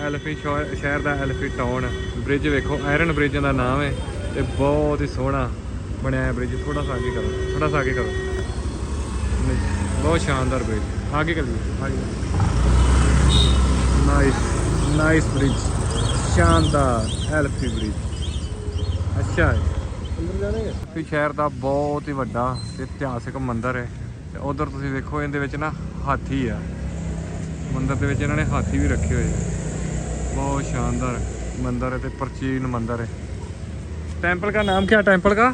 Alfie ਸ਼ੋ- ਸ਼ਹਿਰ ਦਾ ਐਲਫੀ ਟਾਊਨ ਬ੍ਰਿਜ ਵੇਖੋ, ਆਇਰਨ ਬ੍ਰਿਜ ਦਾ ਨਾਮ ਹੈ ਤੇ ਬਹੁਤ ਹੀ ਸੋਹਣਾ ਬਣਿਆ ਹੈ ਬ੍ਰਿਜ। ਥੋੜਾ ਸਾ ਅੱਗੇ ਕਰੋ ਥੋੜਾ ਸਾ ਅੱਗੇ ਕਰੋ। ਬਹੁਤ ਸ਼ਾਨਦਾਰ ਬ੍ਰਿਜ। ਆਗੇ ਕਰੀਏ ਆਗੇ ਨਾਈਸ ਨਾਈਸ ਬ੍ਰਿਜ ਸ਼ਾਨਦਾਰ ਐਲਫੀ ਬ੍ਰਿਜ। ਅੱਛਾ ਹੈ। ਅੰਦਰ ਜਾਣਗੇ ਵੀ ਸ਼ਹਿਰ ਦਾ ਬਹੁਤ ਹੀ ਵੱਡਾ ਤੇ ਇਤਿਹਾਸਿਕ ਮੰਦਿਰ ਹੈ। ਤੇ ਉਧਰ ਤੁਸੀਂ ਵੇਖੋ, ਇਹਦੇ ਵਿੱਚ ਨਾ ਹਾਥੀ ਆ। ਮੰਦਿਰ ਦੇ ਵਿੱਚ ਇਹਨਾਂ ਨੇ ਹਾਥੀ ਵੀ ਰੱਖੇ ਹੋਏ ਆ। ਬਹੁਤ ਸ਼ਾਨਦਾਰ ਮੰਦਿਰ ਹੈ ਤੇ ਪ੍ਰਾਚੀਨ ਮੰਦਿਰ ਹੈ टेंपल का नाम क्या टेंपल का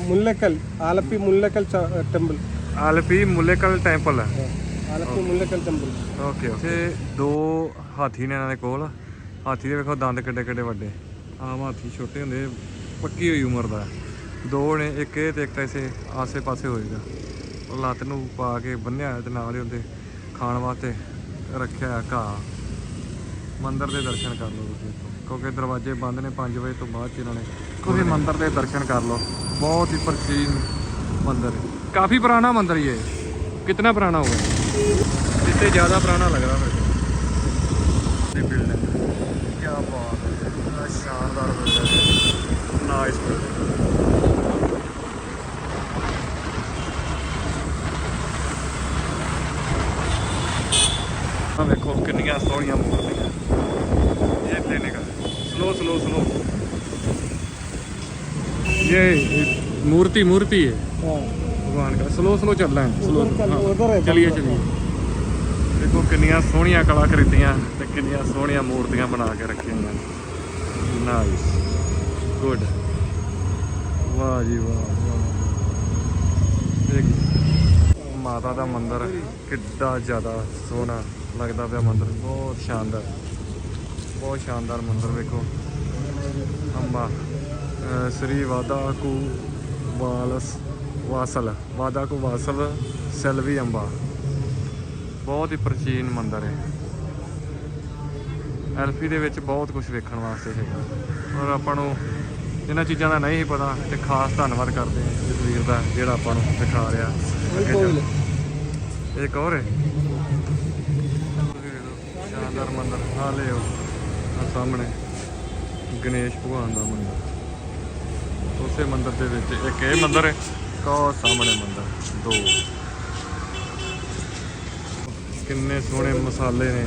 Mullakkal Alleppey Mullakkal temple Alleppey Mullakkal temple Alleppey Mullakkal temple okay okay ਦੋ ਹਾਥੀ ਨੇ ਇਹਨਾਂ ਦੇ ਕੋਲ ਹਾਥੀ ਦੇ ਵੇਖੋ ਦੰਦ ਕਿੱਡੇ ਕਿੱਡੇ ਵੱਡੇ ਆਮ ਹਾਥੀ ਛੋਟੇ ਹੁੰਦੇ ਪੱਕੀ ਹੋਈ ਉਮਰ ਦਾ ਦੋ ਨੇ ਇੱਕ ਇਹ ਤੇ ਇੱਕ ਐਸੇ ਆਸੇ ਪਾਸੇ ਹੋਏਗਾ ਉਹ ਲੱਤ ਨੂੰ ਪਾ ਕੇ ਬੰਨਿਆ ਹੋਇਆ ਤੇ ਨਾਲ ਹੀ ਉਹਦੇ ਖਾਣ ਵਾਸਤੇ ਰੱਖਿਆ ਹੋਇਆ ਘਾਹ ਮੰਦਿਰ ਦੇ ਦਰਸ਼ਨ ਕਰ ਲਓ ਤੁਸੀਂ ਕਿਉਂਕਿ ਦਰਵਾਜ਼ੇ ਬੰਦ ਨੇ 5 ਵਜੇ ਤੋਂ ਬਾਅਦ 'ਚ ਇਹਨਾਂ ਨੇ। ਤੁਸੀਂ ਮੰਦਿਰ ਦੇ ਦਰਸ਼ਨ ਕਰ ਲਓ। ਬਹੁਤ ਹੀ ਪ੍ਰਾਚੀਨ ਮੰਦਿਰ ਹੈ। ਕਾਫੀ ਪੁਰਾਣਾ ਮੰਦਿਰ ਹੀ ਹੈ ਕਿੰਨਾ ਪੁਰਾਣਾ ਹੋਗਾ ਇੱਥੇ ਜ਼ਿਆਦਾ ਪੁਰਾਣਾ ਲੱਗਦਾ ਰਿਹਾ ਮੇਰੇ ਕੋਲ। ਬਿਲਡਿੰਗ ਕੀ ਬਾਤ ਹੈ। ਕਿੰਨਾ ਸ਼ਾਨਦਾਰ ਬਿਲਡਿੰਗ ਨਾਈਸ ਬਿਲਡਿੰਗ ਵੇਖੋ ਕਿੰਨੀਆਂ ਸੋਹਣੀਆਂ ਮੂਰਤੀਆਂ ਇਹ ਇੱਥੇ ਨਿਕਲ ਸਲੋ ਸਲੋ ਸਲੋ ਇਹ मूर्ति मूर्ति है भगवान का स्लो स्लो चल रहा है स्लो उधर चल- उधर है, चलिए बंद चलिए ਦੇਖੋ ਕਿੰਨੀਆਂ ਸੋਹਣੀਆਂ ਕਲਾਕ੍ਰਿਤੀਆਂ ਤੇ ਕਿੰਨੀਆਂ ਸੋਹਣੀਆਂ ਮੂਰਤੀਆਂ ਬਣਾ ਕੇ ਰੱਖੀਆਂ ਹੋਈਆਂ ਨੇ ਨਾਈਸ ਗੁੱਡ ਵਾਹ ਜੀ ਵਾਹ ਵਾਹ। ਇਹ ਮਾਤਾ ਦਾ ਮੰਦਿਰ ਕਿੱਡਾ ਜ਼ਿਆਦਾ ਸੋਹਣਾ ਲੱਗਦਾ ਪਿਆ ਮੰਦਿਰ ਬਹੁਤ ਸ਼ਾਨਦਾਰ ਬਹੁਤ ਸ਼ਾਨਦਾਰ ਮੰਦਿਰ ਵੇਖੋ ਅੰਬਾ ਅਹ ਸ੍ਰੀ ਵਾਦਾ ਕੂ ਵਾਲਸ ਵਾਸਲ, ਵਾਦਾ ਕੂ ਵਾਸਲ ਸੈਲਵੀ ਅੰਬਾ। ਬਹੁਤ ਹੀ ਪ੍ਰਾਚੀਨ ਮੰਦਿਰ ਹੈ। ਐਲਫੀ ਦੇ ਵਿੱਚ ਬਹੁਤ ਕੁਝ ਵੇਖਣ ਵਾਸਤੇ ਹੈਗਾ। ਔਰ ਆਪਾਂ ਨੂੰ ਇਹਨਾਂ ਚੀਜ਼ਾਂ ਦਾ ਨਹੀਂ ਪਤਾ ਤੇ ਖਾਸ ਧੰਨਵਾਦ ਕਰਦੇ ਹਾਂ ਇਸ ਵੀਰ ਦਾ ਜਿਹੜਾ ਆਪਾਂ ਨੂੰ ਦਿਖਾ ਰਿਹਾ। ਅੱਗੇ ਇੱਕ ਹੋਰ ਹੈ। ਸ਼ਾਨਦਾਰ ਮੰਦਿਰ। ਆ ਲਿਓ। ਆ ਸਾਹਮਣੇ ਗਣੇਸ਼ ਭਗਵਾਨ ਦਾ ਮੰਦਿਰ। ਉਸੇ ਮੰਦਿਰ ਦੇ ਵਿੱਚ ਇੱਕ ਇਹ ਮੰਦਿਰ ਹੈ ਕੋ ਸਾਹਮਣੇ ਮੰਦਿਰ, ਦੋ। ਕਿੰਨੇ ਸੋਹਣੇ ਮਸਾਲੇ ਨੇ,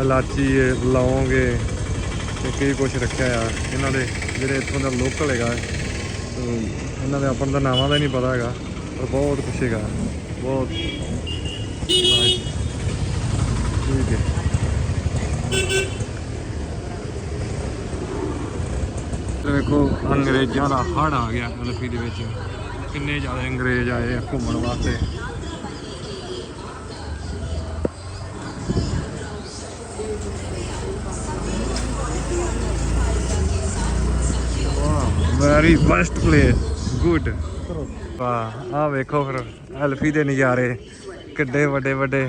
ਇਲਾਚੀ ਹੈ, ਲੌਂਗ ਹੈ, ਤੇ ਕੀ ਕੁਝ ਰੱਖਿਆ ਆ। ਇਹਨਾਂ ਦੇ ਜਿਹੜੇ ਇੱਥੋਂ ਦਾ ਲੋਕਲ ਹੈਗਾ ਇਹਨਾਂ ਦੇ ਆਪਾਂ ਦਾ ਤਾਂ ਨਾਵਾਂ ਦਾ ਨਹੀਂ ਪਤਾ ਹੈਗਾ, ਪਰ ਬਹੁਤ ਕੁਛ ਹੈਗਾ, ਬਹੁਤ nice। ਠੀਕ ਹੈ ਤੇ ਵੇਖੋ ਅੰਗਰੇਜ਼ਾਂ ਦਾ ਹੜ ਆ ਗਿਆ ਅਲਫੀ ਦੇ ਵਿੱਚ। ਕਿੰਨੇ ਜ਼ਿਆਦਾ ਅੰਗਰੇਜ਼ ਆਏ ਆ ਘੁੰਮਣ ਵਾਸਤੇ। ਵੈਰੀ ਬੈਸਟ ਪਲੇਸ ਗੁੱਡ ਵਾਹ ਆ ਵੇਖੋ ਫਿਰ ਅਲਫੀ ਦੇ ਨਜ਼ਾਰੇ, ਕਿੱਡੇ ਵੱਡੇ ਵੱਡੇ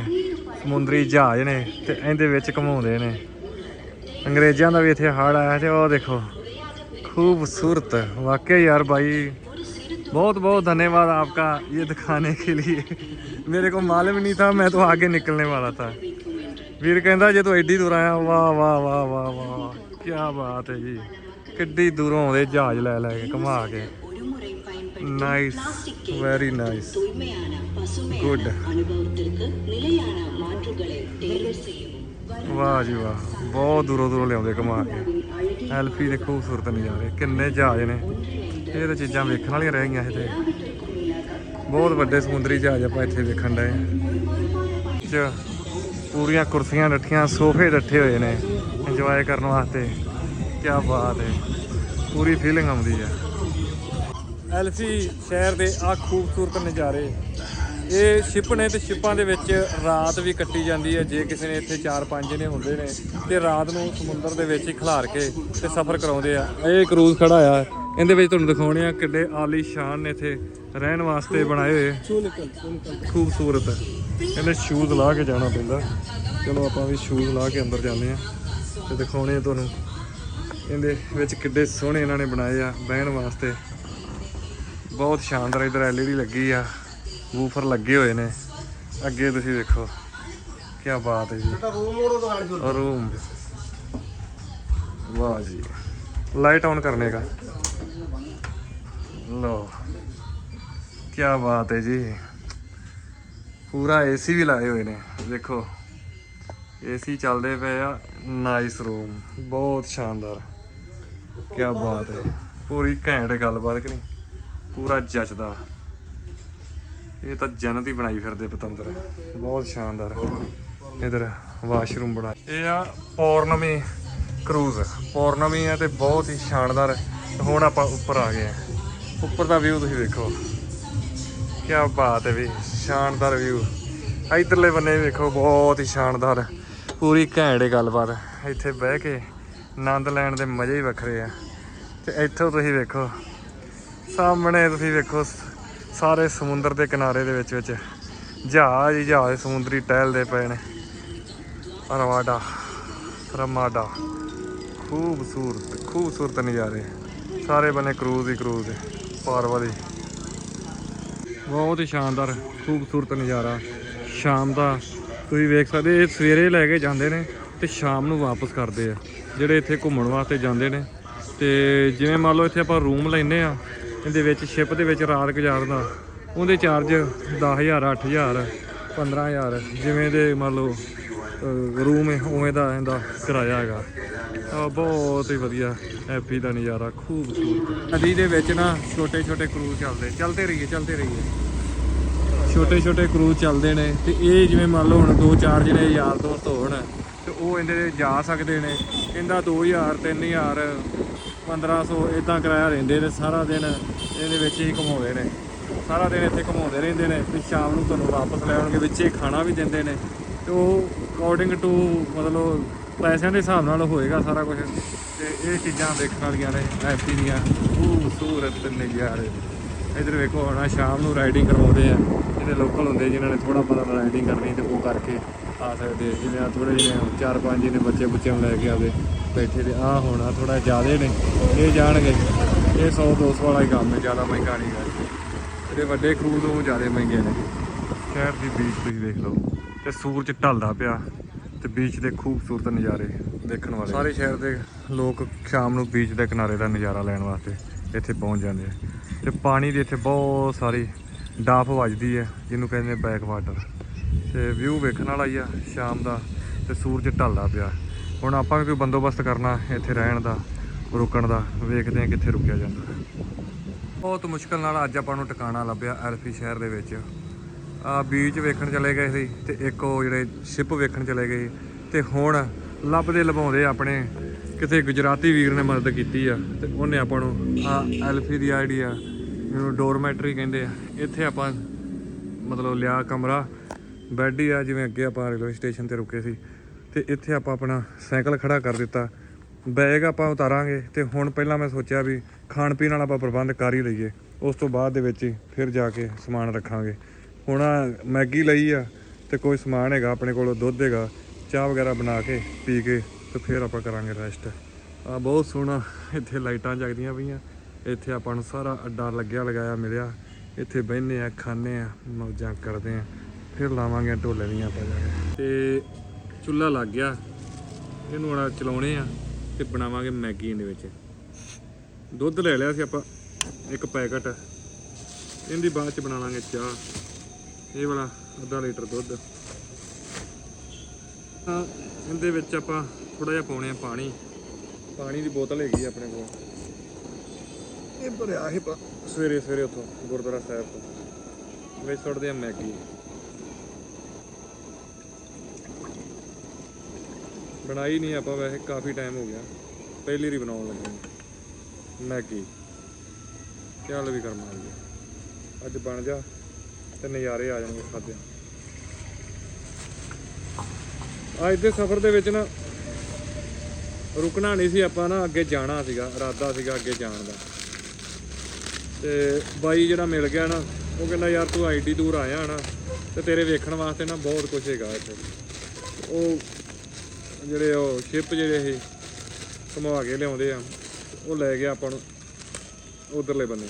ਸਮੁੰਦਰੀ ਜਹਾਜ਼ ਨੇ ਤੇ ਇਹਦੇ ਵਿੱਚ ਘਮਾਉਂਦੇ ਨੇ। ਅੰਗਰੇਜ਼ਾਂ ਦਾ ਵੀ ਇੱਥੇ ਹੜ ਆਇਆ ਤੇ ਉਹ ਦੇਖੋ। खूबसूरत। वाकई यार भाई बहुत बहुत धन्यवाद आपका ये दिखाने के लिए। मेरे को मालूम नहीं था मैं तो आगे निकलने वाला था। ਵੀਰ ਕਹਿੰਦਾ ਜੇ ਤੂੰ ਐਡੀ ਦੂਰ ਆਇਆ ਵਾਹ ਵਾਹ ਵਾਹ ਵਾਹ ਵਾਹ ਕੀ ਬਾਤ ਹੈ ਜੀ ਕਿੱਡੀ ਦੂਰੋਂ ਆਉਂਦੇ ਜਹਾਜ਼ ਲੈ ਲੈ ਕੇ ਘੁਮਾ ਕੇ ਨਾਈਸ ਵੈਰੀ ਨਾਈਸ ਗੁੱਡ ਵਾਹ ਜੀ ਵਾਹ ਬਹੁਤ ਦੂਰੋਂ ਦੂਰੋਂ ਲਿਆਉਂਦੇ ਘੁਮਾ ਕੇ। ਐਲਫੀ ਦੇ ਖੂਬਸੂਰਤ ਨਜ਼ਾਰੇ, ਕਿੰਨੇ ਜਹਾਜ਼ ਨੇ। ਇਹ ਤਾਂ ਚੀਜ਼ਾਂ ਵੇਖਣ ਵਾਲੀਆਂ ਰਹਿ ਗਈਆਂ ਇੱਥੇ। ਬਹੁਤ ਵੱਡੇ ਸਮੁੰਦਰੀ ਜਹਾਜ਼ ਆਪਾਂ ਇੱਥੇ ਵੇਖਣ ਡਏ ਚ ਪੂਰੀਆਂ ਕੁਰਸੀਆਂ ਡੱਠੀਆਂ, ਸੋਫੇ ਡੱਠੇ ਹੋਏ ਨੇ। ਇੰਜੋਏ ਕਰਨ ਵਾਸਤੇ। ਕੀ ਬਾਤ ਹੈ ਪੂਰੀ ਫੀਲਿੰਗ ਆਉਂਦੀ ਹੈ ਐਲਫੀ ਸ਼ਹਿਰ ਦੇ ਆ ਖੂਬਸੂਰਤ ਨਜ਼ਾਰੇ। ਇਹ ਸ਼ਿਪ ਨੇ ਤੇ ਸ਼ਿਪਾਂ ਦੇ ਵਿੱਚ ਰਾਤ ਵੀ ਕੱਟੀ ਜਾਂਦੀ ਹੈ। ਜੇ ਕਿਸੇ ਨੇ ਇੱਥੇ ਚਾਰ ਪੰਜ ਨੇ ਹੁੰਦੇ ਨੇ ਤੇ ਰਾਤ ਨੂੰ ਸਮੁੰਦਰ ਦੇ ਵਿੱਚ ਹੀ ਖਿਲਾਰ ਕੇ ਤੇ ਸਫ਼ਰ ਕਰਾਉਂਦੇ ਆ। ਇਹ ਕਰੂਜ਼ ਖੜਾ ਆ। ਇਹਦੇ ਵਿੱਚ ਤੁਹਾਨੂੰ ਦਿਖਾਉਣੇ ਆ ਕਿੱਡੇ ਆਲੀ ਸ਼ਾਨ ਨੇ ਇੱਥੇ ਰਹਿਣ ਵਾਸਤੇ ਬਣਾਏ ਹੋਏ। ਖੂਬਸੂਰਤ ਹੈ। ਇਹਨੇ ਸ਼ੂਜ਼ ਲਾ ਕੇ ਜਾਣਾ ਪੈਂਦਾ। ਚਲੋ ਆਪਾਂ ਵੀ ਸ਼ੂਜ਼ ਲਾ ਕੇ ਅੰਦਰ ਜਾਂਦੇ ਆ। ਤੇ ਦਿਖਾਉਣੇ ਆ ਤੁਹਾਨੂੰ। ਇਹਦੇ ਵਿੱਚ ਕਿੱਡੇ ਸੋਹਣੇ ਇਹਨਾਂ ਨੇ ਬਣਾਏ ਆ ਬਹਿਣ ਵਾਸਤੇ। ਬਹੁਤ ਸ਼ਾਨਦਾਰ ਇਧਰ ਐਲਈਡੀ ਲੱਗੀ ਆ। ਵੂਫਰ ਲੱਗੇ ਹੋਏ ਨੇ। ਅੱਗੇ ਤੁਸੀਂ ਦੇਖੋ ਕੀ ਬਾਤ ਹੈ ਜੀ। ਰੂਮ ਵਾਹ ਜੀ। ਲਾਈਟ ਆਨ ਕਰਨੇ ਦਾ ਲੋ ਕੀ ਬਾਤ ਹੈ ਜੀ। ਪੂਰਾ ਏਸੀ ਵੀ ਲਾਏ ਹੋਏ ਨੇ। ਦੇਖੋ ਏਸੀ ਚੱਲਦੇ ਪਏ ਆ। ਨਾਈਸ ਰੂਮ ਬਹੁਤ ਸ਼ਾਨਦਾਰ। ਕੀ ਬਾਤ ਹੈ। ਪੂਰੀ ਘੈਂਟ ਗੱਲਬਾਤ ਕਿ ਨਹੀਂ। ਪੂਰਾ ਜੱਜਦਾ ਇਹ ਤਾਂ ਜਨਤ ਹੀ ਬਣਾਈ ਫਿਰਦੇ ਪਤੰਦਰ। ਬਹੁਤ ਸ਼ਾਨਦਾਰ। ਇਧਰ ਵਾਸ਼ਰੂਮ ਬਣਾ ਇਹ ਆ ਪੌਰਨਮੀ ਕਰੂਜ਼। ਪੌਰਨਮੀ ਆ ਤੇ ਬਹੁਤ ਹੀ ਸ਼ਾਨਦਾਰ। ਹੁਣ ਆਪਾਂ ਉੱਪਰ ਆ ਗਏ ਆ। ਉੱਪਰ ਦਾ ਵਿਊ ਤੁਸੀਂ ਦੇਖੋ ਕੀ ਬਾਤ ਹੈ ਵੀ, ਸ਼ਾਨਦਾਰ ਵਿਊ ਇਧਰਲੇ ਬੰਨੇ ਵੇਖੋ, ਬਹੁਤ ਹੀ ਸ਼ਾਨਦਾਰ। ਪੂਰੀ ਘੈਂਟ ਗੱਲਬਾਤ। ਇੱਥੇ ਬਹਿ ਕੇ ਆਨੰਦ ਲੈਣ ਦੇ ਮਜ਼ੇ ਹੀ ਵੱਖਰੇ ਆ। ਤੇ ਇੱਥੋਂ ਤੁਸੀਂ ਵੇਖੋ, ਸਾਹਮਣੇ ਤੁਸੀਂ ਵੇਖੋ ਸਾਰੇ ਸਮੁੰਦਰ ਦੇ ਕਿਨਾਰੇ ਦੇ ਵਿੱਚ ਵਿੱਚ ਜਹਾਜ਼ ਹੀ ਜਹਾਜ਼, ਸਮੁੰਦਰੀ ਟਹਿਲਦੇ ਪਏ ਨੇ। ਰਵਾਡਾ, ਰਮਾਡਾ, ਖੂਬਸੂਰਤ ਖੂਬਸੂਰਤ ਨਜ਼ਾਰੇ। ਸਾਰੇ ਬੰਨੇ ਕਰੂਜ਼ ਹੀ ਕਰੂਜ਼ ਪਾਰਵਤੀ। ਬਹੁਤ ਹੀ ਸ਼ਾਨਦਾਰ, ਖੂਬਸੂਰਤ ਨਜ਼ਾਰਾ। ਸ਼ਾਮ ਦਾ ਤੁਸੀਂ ਵੇਖ ਸਕਦੇ ਇਹ ਸਵੇਰੇ ਲੈ ਕੇ ਜਾਂਦੇ ਨੇ ਤੇ ਸ਼ਾਮ ਨੂੰ ਵਾਪਸ ਕਰਦੇ ਆ। ਜਿਹੜੇ ਇੱਥੇ ਘੁੰਮਣ ਵਾਸਤੇ ਜਾਂਦੇ ਨੇ ਤੇ ਜਿਵੇਂ ਮੰਨ ਲਓ ਇੱਥੇ ਆਪਾਂ ਰੂਮ ਲੈਨੇ ਆ ਇਹਦੇ ਵਿੱਚ ਸ਼ਿਪ ਦੇ ਵਿੱਚ ਰਾਤ ਗੁਜ਼ਾਰਨ। ਦਾ ਉਹਦੇ ਚਾਰਜ 10000 8000 15000 ਜਿਵੇਂ ਦੇ ਮੰਨ ਲਓ ਰੂਮ ਹੈ, ਉਵੇਂ ਦਾ ਇਹਦਾ ਕਿਰਾਇਆ ਹੈਗਾ। ਆ ਬਹੁਤ ਹੀ ਵਧੀਆ ਹੈਪੀ ਦਾ ਨਜ਼ਾਰਾ, ਖੂਬਸੂਰਤ। ਨਦੀ ਦੇ ਵਿੱਚ ਨਾ ਛੋਟੇ ਛੋਟੇ ਕਰੂਜ਼ ਚੱਲਦੇ ਚੱਲਦੇ ਰਹੀਏ, ਚਲਦੇ ਰਹੀਏ। ਛੋਟੇ ਛੋਟੇ ਕਰੂਜ਼ ਚੱਲਦੇ ਨੇ ਤੇ ਇਹ ਜਿਵੇਂ ਮੰਨ ਲਓ ਹੁਣ ਦੋ ਚਾਰ ਜਿਹੜੇ ਯਾਰ ਦੋਸਤ ਹੋਣ, ਤੇ ਉਹ ਇਹਦੇ ਜਾ ਸਕਦੇ ਨੇ। ਇਹਦਾ 2000 3000 1500 ਇਦਾਂ ਕਿਰਾਇਆ ਰਹਿੰਦੇ ਨੇ, ਸਾਰਾ ਦਿਨ ਇਹਦੇ ਵਿੱਚ ਹੀ ਘੁਮਾਉਂਦੇ ਨੇ। ਸਾਰਾ ਦਿਨ ਇੱਥੇ ਘੁਮਾਉਂਦੇ ਰਹਿੰਦੇ ਨੇ ਤੇ ਸ਼ਾਮ ਨੂੰ ਤੁਹਾਨੂੰ ਵਾਪਸ ਲੈ ਆਉਣਗੇ, ਵਿੱਚ ਹੀ ਖਾਣਾ ਵੀ ਦਿੰਦੇ ਨੇ। ਤੇ ਉਹ ਅਕੋਰਡਿੰਗ ਟੂ ਮਤਲਬ ਪੈਸਿਆਂ ਦੇ ਹਿਸਾਬ ਨਾਲ ਹੋਏਗਾ ਸਾਰਾ ਕੁਝ ਤੇ ਇਹ ਚੀਜ਼ਾਂ ਦੇਖਣ ਵਾਲੀਆਂ ਨੇ ਐਪੀ ਦੀਆਂ। ਖੂਬਸੂਰਤ ਨਜ਼ਾਰੇ। ਇਧਰ ਵੇਖੋ, ਹੁਣ ਸ਼ਾਮ ਨੂੰ ਰਾਈਡਿੰਗ ਕਰਵਾਉਂਦੇ ਆ। ਜਿਹੜੇ ਲੋਕਲ ਹੁੰਦੇ, ਜਿਨ੍ਹਾਂ ਨੇ ਥੋੜਾ ਪਤਾ ਰਾਈਡਿੰਗ ਕਰਨੀ ਤੇ ਉਹ ਕਰਕੇ। ਆ ਸਕਦੇ ਜਿਵੇਂ ਆ ਥੋੜੇ ਜਿਹੇ ਚਾਰ ਪੰਜ ਜਿਹਨੇ ਬੱਚੇ ਬੁੱਚਿਆਂ ਨੂੰ ਲੈ ਕੇ ਆਵੇ, ਬੈਠੇ ਤੇ ਆ ਹੁਣ ਆ ਥੋੜਾ ਜ਼ਿਆਦੇ ਨੇ, ਇਹ ਜਾਣਗੇ। ਇਹ 100 200 ਵਾਲਾ ਹੀ ਕੰਮ ਹੈ, ਜ਼ਿਆਦਾ ਮਹਿੰਗਾ ਨਹੀਂ ਗਾ ਜਿਹੜੇ ਵੱਡੇ ਕਰੂਜ਼ ਉਹ ਜ਼ਿਆਦਾ ਮਹਿੰਗੇ ਨੇ। ਸ਼ਹਿਰ ਦੀ ਬੀਚ ਤੁਸੀਂ ਦੇਖ ਲਓ, ਤੇ ਸੂਰਜ ਢਲਦਾ ਪਿਆ, ਤੇ ਬੀਚ ਦੇ ਖੂਬਸੂਰਤ ਨਜ਼ਾਰੇ ਦੇਖਣ ਵਾਲੇ। ਸਾਰੇ ਸ਼ਹਿਰ ਦੇ ਲੋਕ ਸ਼ਾਮ ਨੂੰ ਬੀਚ ਦੇ ਕਿਨਾਰੇ ਦਾ ਨਜ਼ਾਰਾ ਲੈਣ ਵਾਸਤੇ ਇੱਥੇ ਪਹੁੰਚ ਜਾਂਦੇ ਆ। ਤੇ ਪਾਣੀ ਦੀ ਇੱਥੇ ਬਹੁਤ ਸਾਰੀ ਡਾਫ ਵੱਜਦੀ ਹੈ, ਜਿਹਨੂੰ ਕਹਿੰਦੇ ਬੈਕ ਵਾਟਰ ਤੇ ਵਿਊ ਵੇਖਣ ਵਾਲਾ ਹੀ ਆ ਸ਼ਾਮ ਦਾ ਤੇ ਸੂਰਜ ਢਲਦਾ ਪਿਆ। ਹੁਣ ਆਪਾਂ ਵੀ ਕੋਈ ਬੰਦੋਬਸਤ ਕਰਨਾ ਇੱਥੇ ਰਹਿਣ ਦਾ, ਰੁਕਣ ਦਾ, ਵੇਖਦੇ ਆ ਕਿੱਥੇ ਰੁਕਿਆ ਜਾਂਦਾ। ਬਹੁਤ ਮੁਸ਼ਕਲ ਨਾਲ ਅੱਜ ਆਪਾਂ ਨੂੰ ਟਿਕਾਣਾ ਲੱਭਿਆ ਐਲਫੀ ਸ਼ਹਿਰ ਦੇ ਵਿੱਚ। ਆ ਬੀਚ ਵੇਖਣ ਚਲੇ ਗਏ ਸੀ ਤੇ ਇੱਕ ਉਹ ਜਿਹੜੇ ਸ਼ਿਪ ਵੇਖਣ ਚਲੇ ਗਏ ਤੇ ਹੁਣ ਲੱਭਦੇ ਲਭਾਉਂਦੇ ਆਪਣੇ ਕਿਤੇ ਗੁਜਰਾਤੀ ਵੀਰ ਨੇ ਮਦਦ ਕੀਤੀ ਆ ਤੇ ਉਹਨੇ ਆਪਾਂ ਨੂੰ ਆ ਐਲਫੀ ਦੀ ਆਈਡੀਆ ਜਿਹਨੂੰ ਡੋਰਮੈਟਰੀ ਕਹਿੰਦੇ ਆ। ਇੱਥੇ ਆਪਾਂ ਮਤਲਬ ਲਿਆ ਕਮਰਾ ਬੈੱਡ ਹੀ ਆ, ਜਿਵੇਂ ਅੱਗੇ ਆਪਾਂ ਰੇਲਵੇ ਸਟੇਸ਼ਨ ਤੇ ਰੁਕੇ ਸੀ। ਤੇ ਇੱਥੇ ਆਪਾਂ ਆਪਣਾ ਸਾਈਕਲ ਖੜਾ ਕਰ ਦਿੱਤਾ। ਬੈਗ ਆਪਾਂ ਉਤਾਰਾਂਗੇ ਤੇ ਹੁਣ ਪਹਿਲਾਂ ਮੈਂ ਸੋਚਿਆ ਵੀ ਖਾਣ ਪੀਣ ਵਾਲਾ ਆਪਾਂ ਪ੍ਰਬੰਧ ਕਰ ਹੀ ਲਈਏ। ਉਸ ਤੋਂ ਬਾਅਦ ਦੇ ਵਿੱਚ ਹੀ ਫਿਰ ਜਾ ਕੇ ਸਮਾਨ ਰੱਖਾਂਗੇ। ਹੁਣ ਮੈਗੀ ਲਈ ਆ ਤੇ ਕੋਈ ਸਮਾਨ ਹੈਗਾ ਆਪਣੇ ਕੋਲ, ਦੁੱਧ ਹੈਗਾ, ਚਾਹ ਵਗੈਰਾ ਬਣਾ ਕੇ ਪੀ ਕੇ ਤੇ ਫਿਰ ਆਪਾਂ ਕਰਾਂਗੇ ਰੈਸਟ। ਆ ਬਹੁਤ ਸੋਹਣਾ ਇੱਥੇ ਲਾਈਟਾਂ ਜਗਦੀਆਂ ਪਈਆਂ। ਇੱਥੇ ਆਪਾਂ ਨੂੰ ਸਾਰਾ ਅੱਡਾ ਲੱਗਿਆ ਲਗਾਇਆ ਮਿਲਿਆ। ਇੱਥੇ ਬਹਿੰਦੇ ਆ, ਖਾਂਦੇ ਆ, ਮੌਜਾਂ ਕਰਦੇ ਆ। ਫਿਰ ਲਾਵਾਂਗੇ ਢੋਲੇ ਦੀਆਂ ਆਪਾਂ ਜਾ ਕੇ। ਤੇ ਚੁੱਲ੍ਹਾ ਲੱਗ ਗਿਆ। ਇਹਨੂੰ ਹੁਣ ਚਲਾਉਣੇ ਆ ਤੇ ਬਣਾਵਾਂਗੇ ਮੈਗੀ ਇਹਦੇ ਵਿੱਚ। ਦੁੱਧ ਲੈ ਲਿਆ ਸੀ ਆਪਾਂ, ਇੱਕ ਪੈਕਟ। ਇਹਦੀ ਬਾਅਦ ਚ ਬਣਾ ਲਾਂਗੇ ਚਾਹ। ਇਹ ਵਾਲਾ ਅੱਧਾ ਲੀਟਰ ਦੁੱਧ। ਤਾਂ ਇਹਦੇ ਵਿੱਚ ਆਪਾਂ ਥੋੜਾ ਜਿਹਾ ਪਾਉਣੇ ਆ ਪਾਣੀ। ਪਾਣੀ ਦੀ ਬੋਤਲ ਹੈਗੀ ਆਪਣੇ ਕੋਲ। ਇਹ ਭਰਿਆ ਸੀ ਸਵੇਰੇ ਸਵੇਰੇ ਉੱਥੋਂ ਗੁਰਦੁਆਰਾ ਸਾਹਿਬ ਤੋਂ। ਵਿੱਚ ਸੁੱਟਦੇ ਆ ਮੈਗੀ। ਬਣਾਈ ਨਹੀਂ ਆਪਾਂ ਵੈਸੇ, ਕਾਫੀ ਟਾਈਮ ਹੋ ਗਿਆ। ਪਹਿਲੀ ਵਾਰੀ ਬਣਾਉਣ ਲੱਗੇ ਮੈਗੀ ਚੱਲ ਵੀ ਕਰਨਾ ਜੀ ਅੱਜ ਬਣ ਜਾ, ਤੇ ਨਜ਼ਾਰੇ ਆ ਜਾਣਗੇ ਖਾਦੇ ਅੱਜ ਦੇ ਸਫ਼ਰ ਦੇ ਵਿੱਚ ਨਾ, ਰੁਕਣਾ ਨਹੀਂ ਸੀ ਆਪਾਂ ਨਾ, ਅੱਗੇ ਜਾਣਾ ਸੀਗਾ, ਇਰਾਦਾ ਸੀਗਾ ਅੱਗੇ ਜਾਣ ਦਾ। ਤੇ ਬਾਈ ਜਿਹੜਾ ਮਿਲ ਗਿਆ ਨਾ, ਉਹ ਕਹਿੰਦਾ, ਯਾਰ ਤੂੰ ਆਈਡੀ ਦੂਰ ਆਇਆ ਨਾ, ਤੇ ਤੇਰੇ ਵੇਖਣ ਵਾਸਤੇ ਨਾ ਬਹੁਤ ਕੁਝ ਹੈਗਾ ਇੱਥੇ। ਉਹ ਜਿਹੜੇ ਉਹ ਸ਼ਿਪ ਜਿਹੜੇ ਇਹ ਘੁਮਾ ਕੇ ਲਿਆਉਂਦੇ ਆ, ਉਹ ਲੈ ਗਿਆ ਆਪਾਂ ਨੂੰ ਉਧਰਲੇ ਬੰਨੇ।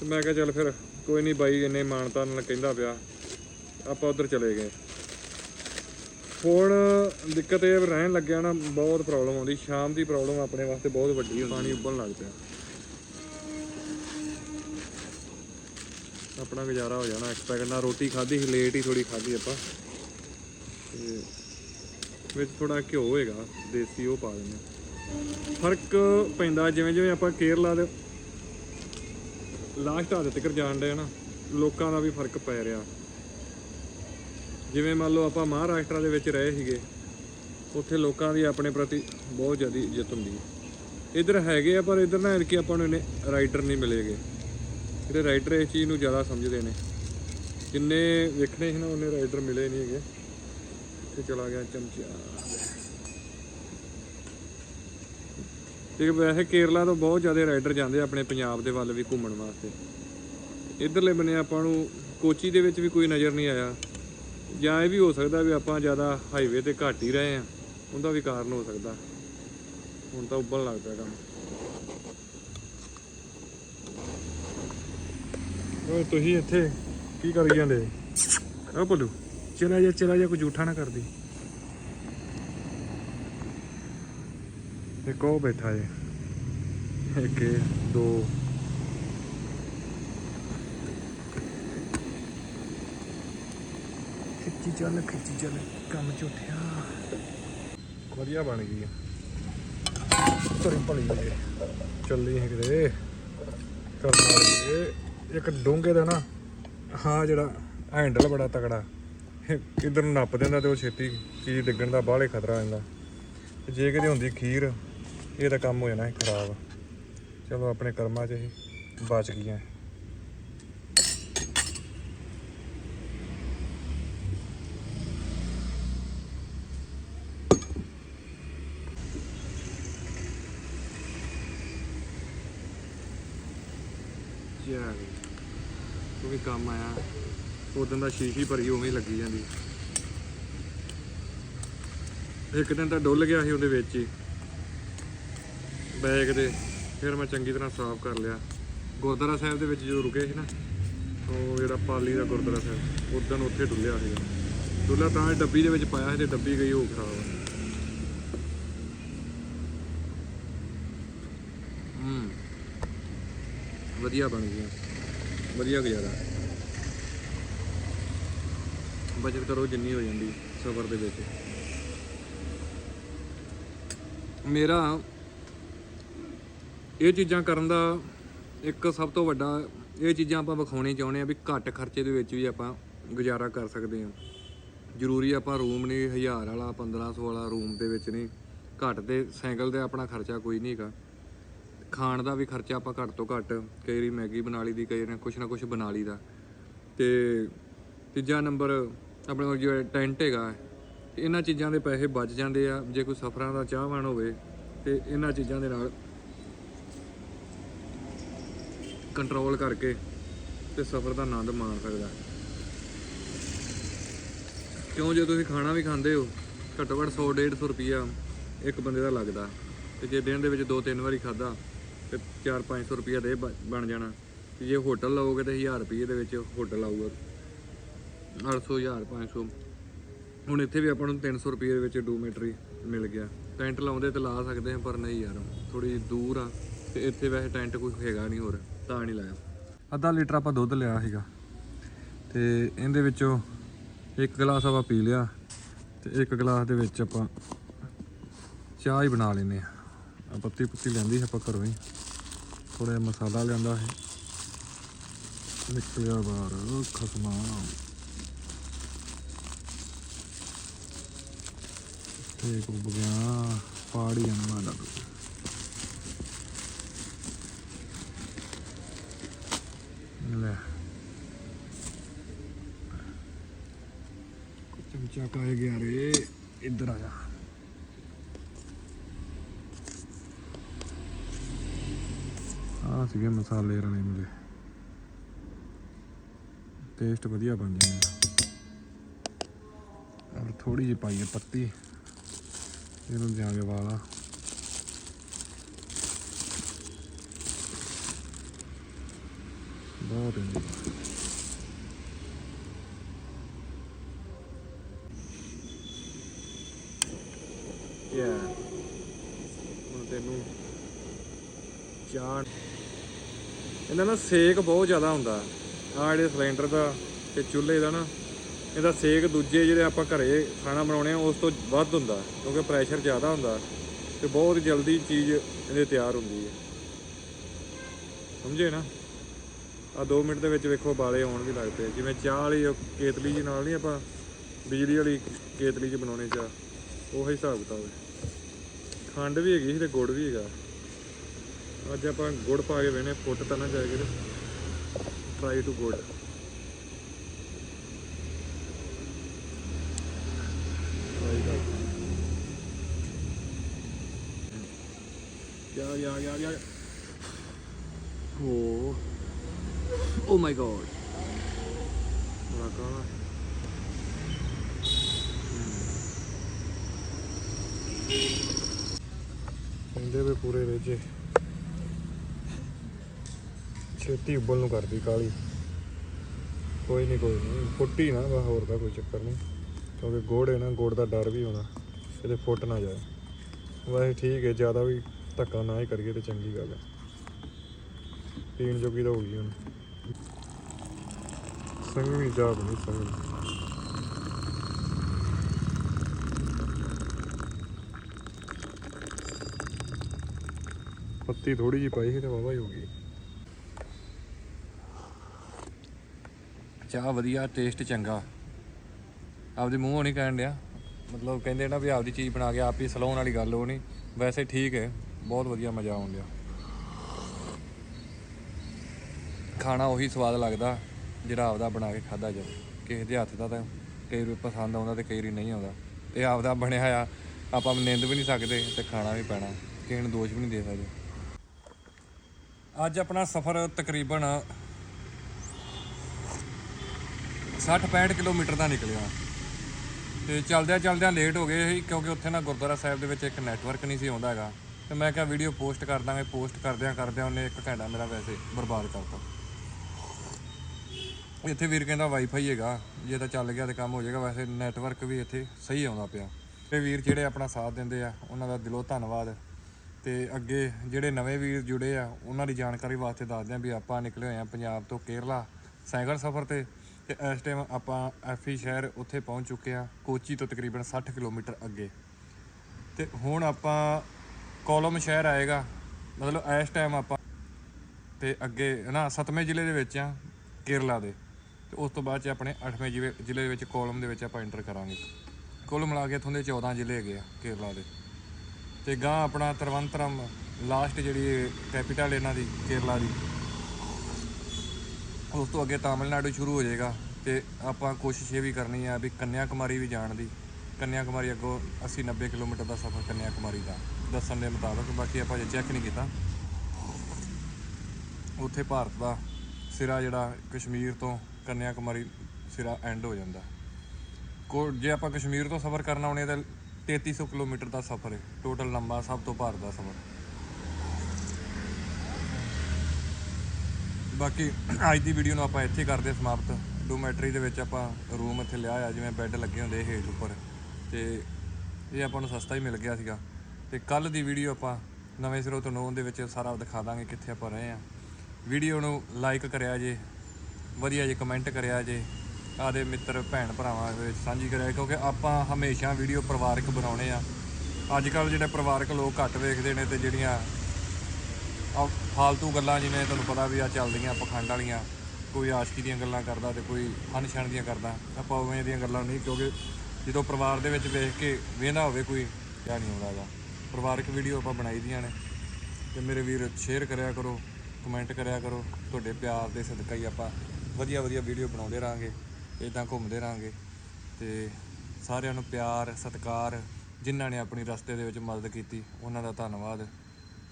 ਤੇ ਮੈਂ ਕਿਹਾ ਚੱਲ ਫਿਰ ਕੋਈ ਨਹੀਂ ਬਾਈ, ਇੰਨੇ ਮਾਨਤਾ ਨਾਲ ਕਹਿੰਦਾ ਪਿਆ, ਆਪਾਂ ਉਧਰ ਚਲੇ ਗਏ। ਹੁਣ ਦਿੱਕਤ ਇਹ ਰਹਿਣ ਲੱਗਿਆ ਨਾ, ਬਹੁਤ ਪ੍ਰੋਬਲਮ ਆਉਂਦੀ, ਸ਼ਾਮ ਦੀ ਪ੍ਰੋਬਲਮ ਆਪਣੇ ਵਾਸਤੇ ਬਹੁਤ ਵੱਡੀ ਹੁੰਦੀ। ਪਾਣੀ ਉੱਬਲਣ ਲੱਗ ਪਿਆ। ਆਪਣਾ ਗੁਜ਼ਾਰਾ ਹੋ ਜਾਣਾ ਐਕਸਪੈਕਟ ਨਾਲ ਰੋਟੀ ਖਾਧੀ ਸੀ ਲੇਟ ਹੀ ਥੋੜੀ ਖਾਧੀ ਆਪਾਂ। ਤੇ ਵਿੱਚ ਥੋੜਾ ਘਿਓ ਹੋਏਗਾ, ਦੇਸੀ ਉਹ ਪਾ ਦਿੰਦੇ ਹਾਂ। ਫ਼ਰਕ ਪੈਂਦਾ ਜਿਵੇਂ ਜਿਵੇਂ ਆਪਾਂ ਕੇਰਲਾ ਦੇ ਲਾਸਟ ਹੱਦ ਤੱਕ ਜਾਣ ਡਏ ਨਾ, ਲੋਕਾਂ ਦਾ ਵੀ ਫ਼ਰਕ ਪੈ ਰਿਹਾ। ਜਿਵੇਂ ਮੰਨ ਲਓ ਆਪਾਂ ਮਹਾਰਾਸ਼ਟਰ ਦੇ ਵਿੱਚ ਰਹੇ ਸੀਗੇ, ਉੱਥੇ ਲੋਕਾਂ ਦੀ ਆਪਣੇ ਪ੍ਰਤੀ ਬਹੁਤ ਜ਼ਿਆਦਾ ਇੱਜ਼ਤ ਹੁੰਦੀ ਹੈ। ਇਧਰ ਹੈਗੇ ਆ, ਪਰ ਇਧਰ ਨਾ ਕਿ ਆਪਾਂ ਨੂੰ ਇਹਨੇ ਰਾਈਟਰ ਨਹੀਂ ਮਿਲੇਗੇ। ਜਿਹੜੇ ਰਾਈਟਰ ਇਸ ਚੀਜ਼ ਨੂੰ ਜ਼ਿਆਦਾ ਸਮਝਦੇ ਨੇ। ਜਿੰਨੇ ਵੇਖਣੇ ਸੀ ਨਾ, ਉਹਨੇ ਰਾਈਟਰ ਮਿਲੇ ਨਹੀਂ ਹੈਗੇ। ਤੇ ਚਲਾ ਗਿਆ ਚਮਚਾ। ਤੇ ਵੈਸੇ ਕੇਰਲਾ ਤੋਂ ਬਹੁਤ ਜ਼ਿਆਦਾ ਰਾਈਡਰ ਜਾਂਦੇ ਆਪਣੇ ਪੰਜਾਬ ਦੇ ਵੱਲ ਵੀ ਘੁੰਮਣ ਵਾਸਤੇ। ਇਧਰਲੇ ਬੰਨੇ ਆਪਾਂ ਨੂੰ ਕੋਚੀ ਦੇ ਵਿੱਚ ਵੀ ਕੋਈ ਨਜ਼ਰ ਨਹੀਂ ਆਇਆ। ਜਾਂ ਇਹ ਵੀ ਹੋ ਸਕਦਾ ਵੀ ਆਪਾਂ ਜ਼ਿਆਦਾ ਹਾਈਵੇ ਤੇ ਘੱਟ ਹੀ ਰਹੇ ਆ। ਉਹਦਾ ਵੀ ਕਾਰਨ ਹੋ ਸਕਦਾ। ਹੁਣ ਤਾਂ ਉੱਬਲ ਲੱਗ ਪਿਆ ਕੰਮ। ਓਏ, ਤੁਸੀਂ ਇੱਥੇ ਕੀ ਕਰੀ ਜਾਂਦੇ? ਆ ਬੋਲੂ ਚਲਾ ਜਾ ਚਲਾ ਜਾ ਕੋਈ ਝੂਠਾ ਨਾ ਕਰਦੀ। ਇੱਕ ਉਹ ਬੈਠਾ ਜੇ। ਇੱਕ ਦੋ। ਖਿੱਚੀ ਚੱਲ ਖਿੱਚੀ ਚੱਲ, ਕੰਮ ਝੂਠਿਆ ਵਧੀਆ ਬਣ ਗਈ ਤਰੀ ਭਲੀ ਜੇ। ਚੱਲੀ ਹੈ ਕਿਤੇ। ਕਰਨ ਇੱਕ ਡੋਂਗੇ ਦਾ ਨਾ, ਹਾਂ, ਜਿਹੜਾ ਹੈਂਡਲ ਬੜਾ ਤਕੜਾ। ਕਿਧਰ ਨੂੰ ਨੱਪ ਦਿੰਦਾ ਤੇ ਉਹ ਛੇਤੀ ਚੀਜ਼ ਡਿੱਗਣ ਦਾ ਬਾਹਲੇ ਖਤਰਾ ਆ ਜਾਂਦਾ। ਤੇ ਜੇ ਕਿਤੇ ਹੁੰਦੀ ਖੀਰ, ਇਹ ਤਾਂ ਕੰਮ ਹੋ ਜਾਣਾ ਸੀ, ਖਰਾਬ। ਚਲੋ, ਆਪਣੇ ਕਰਮਾਂ 'ਚ ਇਹ ਬਚ ਗਈਆਂ। ਯਾਰ ਉਹ ਕੰਮ ਆਇਆ। ਉਦੋਂ ਦਾ ਸ਼ੀਸ਼ੀ ਭਰੀ ਉਵੇਂ ਹੀ ਲੱਗੀ ਜਾਂਦੀ। ਇੱਕ ਦਿਨ ਤਾਂ ਡੁੱਲ ਗਿਆ ਸੀ ਉਹਦੇ ਵਿੱਚ ਹੀ। ਬੈਗ ਦੇ, ਫਿਰ ਮੈਂ ਚੰਗੀ ਤਰ੍ਹਾਂ ਸਾਫ਼ ਕਰ ਲਿਆ। ਗੁਰਦੁਆਰਾ ਸਾਹਿਬ ਦੇ ਵਿੱਚ ਜੋ ਰੁਕੇ ਸੀ ਨਾ, ਉਹ ਜਿਹੜਾ ਪਾਲੀ ਦਾ ਗੁਰਦੁਆਰਾ ਸਾਹਿਬ ਉਦੋਂ ਉੱਥੇ ਡੁੱਲਿਆ ਸੀਗਾ ਡੁੱਲਾ ਤਾਂ ਇਹ ਡੱਬੀ ਦੇ ਵਿੱਚ ਪਾਇਆ ਸੀ ਤੇ ਡੱਬੀ ਗਈ ਉਹ ਖਰਾਬ। ਹੂੰ। ਵਧੀਆ ਬਣ ਗਿਆ ਵਧੀਆ ਗੁਜ਼ਾਰਾ। ਬਚਤ ਕਰੋ ਜਿੰਨੀ ਹੋ ਜਾਂਦੀ ਸਫ਼ਰ ਦੇ ਵਿੱਚ। ਮੇਰਾ ਇਹ ਚੀਜ਼ਾਂ ਕਰਨ ਦਾ ਇੱਕ ਸਭ ਤੋਂ ਵੱਡਾ, ਇਹ ਚੀਜ਼ਾਂ ਆਪਾਂ ਵਿਖਾਉਣੀ ਚਾਹੁੰਦੇ ਆ ਵੀ ਘੱਟ ਖਰਚੇ ਦੇ ਵਿੱਚ ਵੀ ਆਪਾਂ ਗੁਜ਼ਾਰਾ ਕਰ ਸਕਦੇ ਹਾਂ। ਜ਼ਰੂਰੀ ਆਪਾਂ ਰੂਮ ਨਹੀਂ 1000 ਵਾਲਾ 1500 ਵਾਲਾ ਰੂਮ ਦੇ ਵਿੱਚ ਨਹੀਂ। ਘੱਟ ਦੇ ਸਾਈਕਲ ਤੇ ਆਪਣਾ ਖਰਚਾ ਕੋਈ ਨਹੀਂ ਹੈਗਾ। ਖਾਣ ਦਾ ਵੀ ਖਰਚਾ ਆਪਾਂ ਘੱਟ ਤੋਂ ਘੱਟ, ਕਈ ਵਾਰੀ ਮੈਗੀ ਬਣਾ ਲਈ ਦੀ, ਕਈ ਵਾਰੀ ਕੁਛ ਨਾ ਕੁਛ ਬਣਾ ਲਈ ਦਾ। ਤੇ ਤੀਜਾ ਨੰਬਰ ਆਪਣੇ ਕੋਲ ਜਿਹੜਾ ਟੈਂਟ ਹੈਗਾ, ਤੇ ਇਹਨਾਂ ਚੀਜ਼ਾਂ ਦੇ ਪੈਸੇ ਬਚ ਜਾਂਦੇ ਆ, ਜੇ ਕੋਈ ਸਫਰਾਂ ਦਾ ਚਾਹਵਾਨ ਹੋਵੇ, ਤੇ ਇਹਨਾਂ ਚੀਜ਼ਾਂ ਦੇ ਨਾਲ ਕੰਟਰੋਲ ਕਰਕੇ ਤੇ ਸਫ਼ਰ ਦਾ ਆਨੰਦ ਮਾਣ ਸਕਦਾ। ਕਿਉਂ ਜੇ ਤੁਸੀਂ ਖਾਣਾ ਵੀ ਖਾਂਦੇ ਹੋ ਘੱਟੋ ਘੱਟ 100 150 ਰੁਪਿਆ ਇੱਕ ਬੰਦੇ ਦਾ ਲੱਗਦਾ। ਤੇ ਜੇ ਦਿਨ ਦੇ ਵਿੱਚ ਦੋ ਤਿੰਨ ਵਾਰੀ ਖਾਦਾ ਤੇ 4-500 ਰੁਪਿਆ ਦੇ ਬ- ਬਣ ਜਾਣਾ। ਤੇ ਜੇ ਹੋਟਲ ਲਓਗੇ ਤੇ 1000 ਰੁਪਏ ਦੇ ਵਿੱਚ ਹੋਟਲ ਆਊਗਾ। 800 1500 ਹੁਣ ਇੱਥੇ ਵੀ ਆਪਾਂ ਨੂੰ 300 ਰੁਪਏ ਦੇ ਵਿੱਚ ਡੋਮੇਟਰੀ ਮਿਲ ਗਿਆ। ਟੈਂਟ ਲਾਉਂਦੇ ਤੇ ਲਾ ਸਕਦੇ ਹਾਂ, ਪਰ ਨਹੀਂ ਯਾਰ। ਥੋੜੀ ਦੂਰ ਆ। ਤੇ ਇੱਥੇ ਵੈਸੇ ਟੈਂਟ ਕੋਈ ਹੈਗਾ ਨਹੀਂ ਹੋਰ, ਤਾਂ ਨਹੀਂ ਲਾਇਆ। ਅੱਧਾ ਲੀਟਰ ਆਪਾਂ ਦੁੱਧ ਲਿਆ ਸੀਗਾ। ਤੇ ਇਹਦੇ ਵਿੱਚੋਂ ਇੱਕ ਗਲਾਸ ਆਪਾਂ ਪੀ ਲਿਆ। ਤੇ ਇੱਕ ਗਲਾਸ ਦੇ ਵਿੱਚ ਆਪਾਂ ਚਾਹ ਹੀ ਬਣਾ ਲੈਨੇ ਆ ਪੱਤੀ ਪੁੱਤੀ ਲੈਂਦੀ ਆਪਾਂ ਘਰੋਂ ਹੀ। ਥੋੜਾ ਜਿਹਾ ਮਸਾਲਾ ਲਿਆਂਦਾ ਹੈ ਨਿਕਲਿਆ ਬਾਹਰ ਖਸਮਾ। ਤੇ ਕੁੱਬ ਗਿਆ ਪਾੜੀ ਜਾਣਾ ਲੱਗ ਲੈ। ਚਮਚਾ ਕਾਏ ਗਿਆ ਰੇ, ਇੱਧਰ ਆ ਜਾ। ਆ ਸੀਗੇ ਮਸਾਲੇ ਰਲੇ ਮਿਲੇ। ਟੇਸਟ ਵਧੀਆ ਬਣ ਜਾਂਦਾ ਔਰ ਥੋੜੀ ਜਿਹੀ ਪਾਈਏ ਪੱਤੀ। ਇਹਨੂੰ ਦਿਆਂਗੇ ਵਾਲਾ। ਬਹੁਤ ਹੈ ਹੁਣ ਤੈਨੂੰ ਚਾਹ ਇਹਦਾ ਨਾ ਸੇਕ ਬਹੁਤ ਜ਼ਿਆਦਾ ਹੁੰਦਾ। ਆ ਜਿਹੜੇ ਸਿਲੰਡਰ ਦਾ ਤੇ ਚੁੱਲ੍ਹੇ ਦਾ ਨਾ ਇਹਦਾ ਸੇਕ ਦੂਜੇ ਜਿਹੜੇ ਆਪਾਂ ਘਰੇ ਖਾਣਾ ਬਣਾਉਣੇ ਆ, ਉਸ ਤੋਂ ਵੱਧ ਹੁੰਦਾ ਕਿਉਂਕਿ ਪ੍ਰੈਸ਼ਰ ਜ਼ਿਆਦਾ ਹੁੰਦਾ ਤੇ ਬਹੁਤ ਜਲਦੀ ਚੀਜ਼ ਇਹਦੇ ਤਿਆਰ ਹੁੰਦੀ ਹੈ। ਸਮਝੇ ਨਾ? ਆ 2 ਮਿੰਟ ਦੇ ਵਿੱਚ ਵੇਖੋ ਬਾਲੇ ਆਉਣ ਵੀ ਲੱਗ ਪਏ। ਜਿਵੇਂ ਚਾਹ ਵਾਲੀ ਕੇਤਲੀ ਜੀ ਨਾਲ ਨਹੀਂ ਆਪਾਂ ਬਿਜਲੀ ਵਾਲੀ ਕੇਤਲੀ 'ਚ ਬਣਾਉਣੇ ਚਾਹ, ਉਹ ਹਿਸਾਬ ਕਿਤਾਬ ਹੈ। ਖੰਡ ਵੀ ਹੈਗੀ ਸੀ ਤੇ ਗੁੜ ਵੀ ਹੈਗਾ। ਅੱਜ ਆਪਾਂ ਗੁੜ ਪਾ ਕੇ ਵੇਨੇ ਫੁੱਟ ਤਾਂ ਨਾ ਜਾਏ ਕਿਤੇ। ਟਰਾਈ ਟੂ ਗੁੜ। ਬੜਾ ਕਾਲਾ ਹੈ। ਹੁੰਦੇ ਵੀ ਪੂਰੇ ਵੇਜੇ ਛੇਤੀ ਉਬਲ ਨੂੰ ਕਰਦੀ ਕਾਲੀ। ਕੋਈ ਨਹੀਂ ਕੋਈ ਨਹੀਂ ਫੁੱਟੀ ਨਾ ਹੋਰ ਦਾ ਕੋਈ ਚੱਕਰ ਨਹੀਂ ਕਿਉਂਕਿ ਗੋੜ ਹੈ ਨਾ, ਗੋੜ ਦਾ ਡਰ ਵੀ ਹੋਣਾ, ਇਹਦੇ ਫੁੱਟ ਨਾ ਜਾਏ। ਵੈਸੇ ਠੀਕ ਹੈ, ਜ਼ਿਆਦਾ ਵੀ ਧੱਕਾ ਨਾ ਹੀ ਕਰੀਏ ਤੇ ਚੰਗੀ ਗੱਲ ਹੈ। ਪੀਣ ਜੋਗੀ ਤਾਂ ਹੋ ਗਈ ਹੁਣ। ਸੰਗਵੀ ਜਾ ਬਣੀ ਸੰਗਵੀ ਪੱਤੀ ਥੋੜੀ ਜਿਹੀ ਪਾਈ ਸੀ ਤੇ ਵਾਵਾ ਹੀ ਹੋ ਗਈ। ਚਾਹ ਵਧੀਆ, ਟੇਸਟ ਚੰਗਾ। ਆਪਦੇ ਮੂੰਹੋਂ ਨਹੀਂ ਕਹਿਣ ਡਿਆ। ਮਤਲਬ ਕਹਿੰਦੇ ਨਾ ਵੀ ਆਪਦੀ ਚੀਜ਼ ਬਣਾ ਕੇ ਆਪ ਹੀ ਸਲਾਉਣ ਵਾਲੀ ਗੱਲ ਉਹ ਨਹੀਂ। ਵੈਸੇ ਠੀਕ ਹੈ, ਬਹੁਤ ਵਧੀਆ ਮਜ਼ਾ ਆਉਣ ਡਿਆ। ਖਾਣਾ ਉਹੀ ਸਵਾਦ ਲੱਗਦਾ ਜਿਹੜਾ ਆਪਦਾ ਬਣਾ ਕੇ ਖਾਦਾ ਜਾਵੇ। ਕਿਸੇ ਦੇ ਹੱਥ ਦਾ ਤਾਂ ਕਈ ਵਾਰੀ ਪਸੰਦ ਆਉਂਦਾ ਤੇ ਕਈ ਵਾਰੀ ਨਹੀਂ ਆਉਂਦਾ। ਇਹ ਆਪਦਾ ਬਣਿਆ ਆ ਆਪਾਂ ਨਿੰਦ ਵੀ ਨਹੀਂ ਸਕਦੇ ਤੇ ਖਾਣਾ ਵੀ ਪੈਣਾ। ਕਿਸੇ ਨੂੰ ਦੋਸ਼ ਵੀ ਨਹੀਂ ਦੇ ਸਕਦੇ। ਅੱਜ ਆਪਣਾ ਸਫ਼ਰ ਤਕਰੀਬਨ 60-65 ਕਿਲੋਮੀਟਰ ਦਾ ਨਿਕਲਿਆ। ਤੇ ਚਲਦਿਆਂ ਚਲਦਿਆਂ ਲੇਟ ਹੋ ਗਏ ਸੀ, ਕਿਉਂਕਿ ਉੱਥੇ ਨਾ ਗੁਰਦੁਆਰਾ ਸਾਹਿਬ ਦੇ ਵਿੱਚ ਇੱਕ ਨੈਟਵਰਕ ਨਹੀਂ ਸੀ ਆਉਂਦਾ ਹੈਗਾ। ਤੇ ਮੈਂ ਕਿਹਾ ਵੀਡੀਓ ਪੋਸਟ ਕਰ ਦਾਂਗੇ ਪੋਸਟ ਕਰਦਿਆਂ ਕਰਦਿਆਂ ਉਹਨੇ ਇੱਕ ਘੰਟਾ ਮੇਰਾ ਵੈਸੇ ਬਰਬਾਦ ਕਰਤਾ। ਇੱਥੇ ਵੀਰ ਕਹਿੰਦਾ ਵਾਈਫਾਈ ਹੈਗਾ, ਜੇ ਤਾਂ ਚੱਲ ਗਿਆ ਤੇ ਕੰਮ ਹੋ ਜਾਏਗਾ, ਵੈਸੇ ਨੈਟਵਰਕ ਵੀ ਇੱਥੇ ਸਹੀ ਆਉਂਦਾ ਪਿਆ। ਤੇ ਵੀਰ ਜਿਹੜੇ ਆਪਣਾ ਸਾਥ ਦਿੰਦੇ ਆ, ਉਹਨਾਂ ਦਾ ਦਿਲੋਂ ਧੰਨਵਾਦ। ਤੇ ਅੱਗੇ ਜਿਹੜੇ ਨਵੇਂ ਵੀਰ ਜੁੜੇ ਆ, ਉਹਨਾਂ ਦੀ ਜਾਣਕਾਰੀ ਵਾਸਤੇ ਦੱਸਦੇ ਆ ਵੀ ਆਪਾਂ ਨਿਕਲੇ ਹੋਏ ਆ ਪੰਜਾਬ ਤੋਂ ਕੇਰਲਾ, ਸਾਈਕਲ ਸਫ਼ਰ ਤੇ। ਤੇ ਇਸ ਟਾਈਮ ਆਪਾਂ ਐਫੀ ਸ਼ਹਿਰ ਉੱਥੇ ਪਹੁੰਚ ਚੁੱਕੇ ਆ ਕੋਚੀ ਤੋਂ ਤਕਰੀਬਨ 60 ਕਿਲੋਮੀਟਰ ਅੱਗੇ। ਤੇ ਹੁਣ ਆਪਾਂ ਕੋਲਮ ਸ਼ਹਿਰ ਆਏਗਾ, ਮਤਲਬ ਇਸ ਟਾਈਮ ਆਪਾਂ ਤੇ ਅੱਗੇ ਨਾ ਸਤਵੇਂ ਜ਼ਿਲ੍ਹੇ ਦੇ ਵਿੱਚ ਆ ਕੇਰਲਾ ਦੇ। ਤੇ ਉਸ ਤੋਂ ਬਾਅਦ ਚ ਆਪਣੇ 8ਵੇਂ ਜ਼ਿਲ੍ਹੇ ਜ਼ਿਲ੍ਹੇ ਦੇ ਵਿੱਚ, ਕੋਲਮ ਦੇ ਵਿੱਚ ਆਪਾਂ ਐਂਟਰ ਕਰਾਂਗੇ। ਕੁੱਲ ਮਿਲਾ ਕੇ ਇੱਥੋਂ ਦੇ 14 ਜ਼ਿਲ੍ਹੇ ਹੈਗੇ ਆ, ਕੇਰਲਾ ਦੇ। ਤੇ ਗਾਂ ਆਪਣਾ ਤਰਵੰਤਰਮ ਲਾਸਟ ਜਿਹੜੀ ਕੈਪੀਟਲ ਇਹਨਾਂ ਦੀ, ਕੇਰਲਾ ਦੀ। ਉਸ ਤੋਂ ਅੱਗੇ ਤਾਮਿਲਨਾਡੂ ਸ਼ੁਰੂ ਹੋ ਜਾਏਗਾ ਤੇ ਆਪਾਂ ਕੋਸ਼ਿਸ਼ ਇਹ ਵੀ ਕਰਨੀ ਆ ਵੀ ਕੰਨਿਆ ਕੁਮਾਰੀ ਵੀ ਜਾਣ ਦੀ। ਕੰਨਿਆ ਕੁਮਾਰੀ ਅੱਗੋਂ 80 90 ਕਿਲੋਮੀਟਰ ਦਾ ਸਫ਼ਰ ਕੰਨਿਆ ਕੁਮਾਰੀ ਦਾ। ਦੱਸਣ ਦੇ ਮੁਤਾਬਕ ਬਾਕੀ ਆਪਾਂ ਜੇ ਚੈੱਕ ਨਹੀਂ ਕੀਤਾ। ਉੱਥੇ ਭਾਰਤ ਦਾ ਸਿਰਾ ਜਿਹੜਾ ਕਸ਼ਮੀਰ ਤੋਂ ਕੰਨਿਆ ਕੁਮਾਰੀ ਸਿਰਾ ਐਂਡ ਹੋ ਜਾਂਦਾ। ਕੋ ਜੇ ਆਪਾਂ ਕਸ਼ਮੀਰ ਤੋਂ ਸਫ਼ਰ ਕਰਨਾ ਹੋਣੇ ਤਾਂ 3300 ਕਿਲੋਮੀਟਰ ਦਾ ਸਫ਼ਰ ਹੈ ਟੋਟਲ ਲੰਬਾ ਸਭ ਤੋਂ ਭਾਰਤ ਦਾ ਸਫ਼ਰ। ਬਾਕੀ ਅੱਜ ਦੀ ਵੀਡੀਓ ਨੂੰ ਆਪਾਂ ਇੱਥੇ ਕਰਦੇ ਹਾਂ ਸਮਾਪਤ। ਡੋਮੈਟਰੀ ਦੇ ਵਿੱਚ ਆਪਾਂ ਰੂਮ ਇੱਥੇ ਲਿਆ ਆ, ਜਿਵੇਂ ਬੈੱਡ ਲੱਗੇ ਹੁੰਦੇ ਹੇਠ ਉੱਪਰ। ਤੇ ਇਹ ਆਪਾਂ ਨੂੰ ਸਸਤਾ ਹੀ ਮਿਲ ਗਿਆ ਸੀਗਾ। ਤੇ ਕੱਲ ਦੀ ਵੀਡੀਓ ਆਪਾਂ ਨਵੇਂ ਸਿਰੋਂ ਤੋਂ ਨੌਂ ਦੇ ਵਿੱਚ ਸਾਰਾ ਦਿਖਾ ਦਾਂਗੇ ਕਿੱਥੇ ਆਪਾਂ ਰਹੇ ਆ ਵੀਡੀਓ ਨੂੰ ਲਾਈਕ ਕਰਿਆ ਜੇ, ਵਧੀਆ ਜੇ ਕਮੈਂਟ ਕਰਿਆ ਜੇ, ਆਦੇ ਮਿੱਤਰ, ਭੈਣ ਭਰਾਵਾਂ ਵਿੱਚ ਸਾਂਝੀ ਕਰਿਆ, ਕਿਉਂਕਿ ਆਪਾਂ ਹਮੇਸ਼ਾ ਵੀਡੀਓ ਪਰਿਵਾਰਕ ਬਣਾਉਣੇ ਆ। ਅੱਜ ਕੱਲ ਜਿਹੜੇ ਪਰਿਵਾਰਕ ਲੋਕ ਘੱਟ ਵੇਖਦੇ ਨੇ ਤੇ ਜਿਹੜੀਆਂ ਆ ਫਾਲਤੂ ਗੱਲਾਂ ਜਿਵੇਂ ਤੁਹਾਨੂੰ ਪਤਾ ਵੀ ਆ ਚੱਲਦੀਆਂ ਪਖੰਡ ਵਾਲੀਆਂ, ਕੋਈ ਆਸ਼ਕੀ ਦੀਆਂ ਗੱਲਾਂ ਕਰਦਾ ਤੇ ਕੋਈ ਅਨਛਣ ਦੀਆਂ ਕਰਦਾ, ਆਪਾਂ ਉਵੇਂ ਦੀਆਂ ਗੱਲਾਂ ਨਹੀਂ ਕਿਉਂਕਿ ਜਦੋਂ ਪਰਿਵਾਰ ਦੇ ਵਿੱਚ ਵੇਖ ਕੇ ਵੇਂਦਾ ਹੋਵੇ ਕੋਈ, ਕਿਆ ਨਹੀਂ ਆਉਂਦਾ ਗਾ ਪਰਿਵਾਰਕ ਵੀਡੀਓ ਆਪਾਂ ਬਣਾਈ ਦੀਆਂ ਨੇ ਤੇ ਮੇਰੇ ਵੀਰ ਸ਼ੇਅਰ ਕਰਿਆ ਕਰੋ ਕਮੈਂਟ ਕਰਿਆ ਕਰੋ, ਤੁਹਾਡੇ ਪਿਆਰ ਦੇ ਸਦਕਾ ਹੀ ਆਪਾਂ ਵਧੀਆ ਵਧੀਆ ਵੀਡੀਓ ਬਣਾਉਂਦੇ ਰਾਂਗੇ ਇਦਾਂ ਘੁੰਮਦੇ ਰਾਂਗੇ ਤੇ ਸਾਰਿਆਂ ਨੂੰ ਪਿਆਰ, ਸਤਿਕਾਰ, ਜਿਨ੍ਹਾਂ ਨੇ ਆਪਣੀ ਰਸਤੇ ਦੇ ਵਿੱਚ ਮਦਦ ਕੀਤੀ, ਉਹਨਾਂ ਦਾ ਧੰਨਵਾਦ।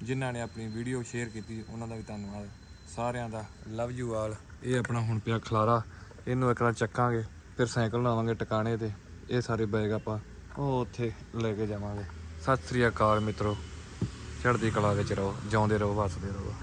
ਜਿਨ੍ਹਾਂ ਨੇ ਆਪਣੀ ਵੀਡੀਓ ਸ਼ੇਅਰ ਕੀਤੀ, ਉਹਨਾਂ ਦਾ ਵੀ ਧੰਨਵਾਦ। ਸਾਰਿਆਂ ਦਾ ਲਵ ਯੂ ਆਲ ਇਹ ਆਪਣਾ ਹੁਣ ਪਿਆ ਖਲਾਰਾ। ਇਹਨੂੰ ਇੱਕ ਵਾਰ ਚੱਕਾਂਗੇ, ਫਿਰ ਸਾਈਕਲ ਲਾਵਾਂਗੇ ਟਿਕਾਣੇ ਤੇ। ਇਹ ਸਾਰੇ ਬੈਗ ਆਪਾਂ ਉਹ ਉੱਥੇ ਲੈ ਕੇ ਜਾਵਾਂਗੇ। ਸਤਿ ਸ੍ਰੀ ਅਕਾਲ ਮਿੱਤਰੋ। ਚੜ੍ਹਦੀ ਕਲਾ ਵਿੱਚ ਰਹੋ, ਜਿਉਂਦੇ ਰਹੋ, ਵਸਦੇ ਰਹੋ।